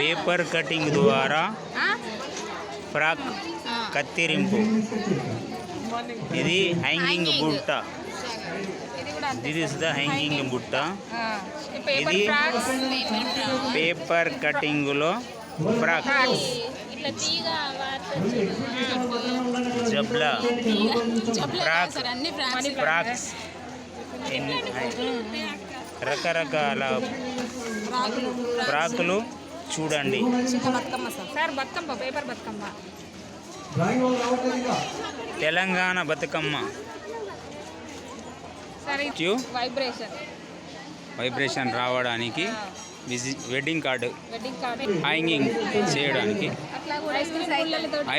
Paper cutting ద్వారా? Frock. కత్తిరింపు. ఇది హ్యాంగింగ్. బుట్ట. ఇది కూడా అంతే. దిస్ ఇస్ ద హ్యాంగింగ్ బుట్ట. ఇది- పేపర్ కటింగ్లో ఫ్రాక్. ఇట్లా తీగ వాడుతుంది జబ్లా ఫ్రాక్. ఫ్రాక్స్. రకరకాల ఫ్రాకులు. చూడండి. చిన్న Bathukamma sir. Sir Bathukamma paper Bathukamma. Telangana Bathukamma. సరే ట్యూ వైబ్రేషన్ వైబ్రేషన్ రావడానికి విజి wedding card wedding card hanging చేయడానికి.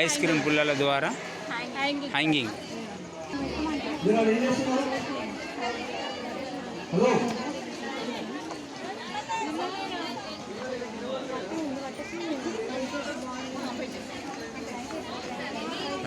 ఐస్ క్రీమ్ పుల్లల ద్వారా హ్యాంగింగ్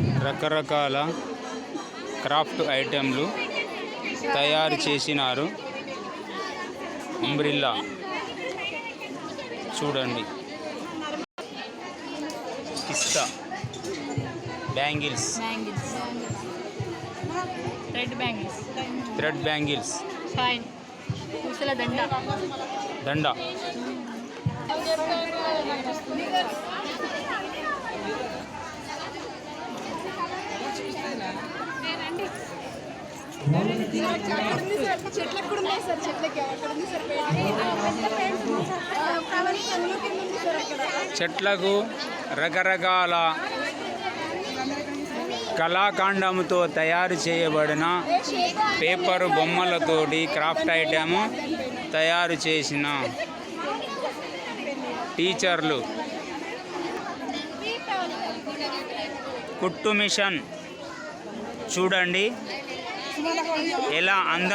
రకరకాల క్రాఫ్ట్ ఐటెంలు తయారు చేసినారు. అంబ్రిల్లా. చూడండి. పిస్తా. Bangles. Bangles. Red bangles. Thread bangles. దండ. దండ. చెట్లకు కూడా ఉన్నాయి సార్ చెట్లకి అక్కడ ఉంది సార్ చెట్లకు రకరకాల కళాఖండంతో తయారు చేయబడిన పేపర్ బొమ్మలతోటి క్రాఫ్ట్ ఐటమ్ తయారు చేసిన టీచర్లు. కుట్టు మిషన్. చూడండి. எல்லாம் அந்த